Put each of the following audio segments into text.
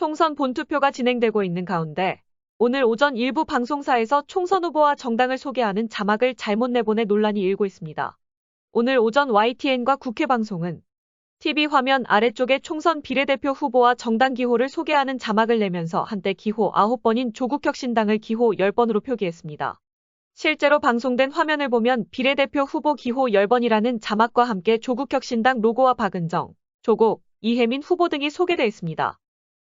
총선 본투표가 진행되고 있는 가운데 오늘 오전 일부 방송사에서 총선 후보와 정당을 소개하는 자막을 잘못 내보내 논란이 일고 있습니다. 오늘 오전 YTN과 국회 방송은 TV 화면 아래쪽에 총선 비례대표 후보와 정당 기호를 소개하는 자막을 내면서 한때 기호 9번인 조국혁신당을 기호 10번으로 표기했습니다. 실제로 방송된 화면을 보면 비례대표 후보 기호 10번이라는 자막과 함께 조국혁신당 로고와 박은정, 조국, 이혜민 후보 등이 소개되어 있습니다.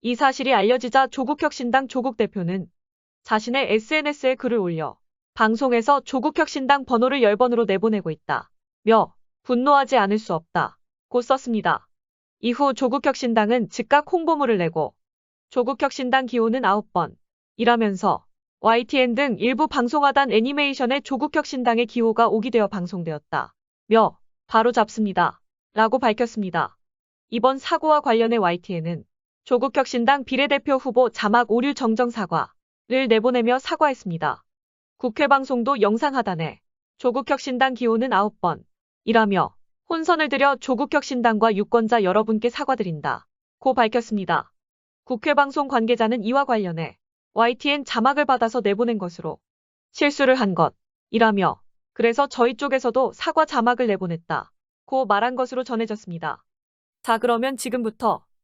이 사실이 알려지자 조국혁신당 조국 대표는 자신의 SNS에 글을 올려 방송에서 조국혁신당 번호를 10번으로 내보내고 있다. 며 분노하지 않을 수 없다. 고 썼습니다. 이후 조국혁신당은 즉각 홍보물을 내고 조국혁신당 기호는 9번 이라면서 YTN 등 일부 방송하단 애니메이션에 조국혁신당의 기호가 오기되어 방송되었다. 며 바로 잡습니다. 라고 밝혔습니다. 이번 사고와 관련해 YTN은 조국혁신당 비례대표 후보 자막 오류 정정 사과를 내보내며 사과했습니다. 국회 방송도 영상 하단에 조국혁신당 기호는 9번 이라며 혼선을 들여 조국혁신당과 유권자 여러분께 사과드린다. 고 밝혔습니다. 국회 방송 관계자는 이와 관련해 YTN 자막을 받아서 내보낸 것으로 실수를 한 것 이라며 그래서 저희 쪽에서도 사과 자막을 내보냈다. 고 말한 것으로 전해졌습니다. 자 그러면 지금부터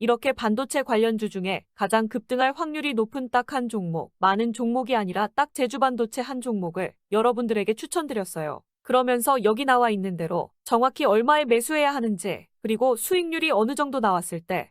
이렇게 반도체 관련주 중에 가장 급등할 확률이 높은 딱 한 종목, 많은 종목이 아니라 딱 제주 반도체 한 종목을 여러분들에게 추천드렸어요. 그러면서 여기 나와 있는 대로 정확히 얼마에 매수해야 하는지, 그리고 수익률이 어느 정도 나왔을 때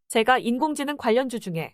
제가 인공지능 관련주 중에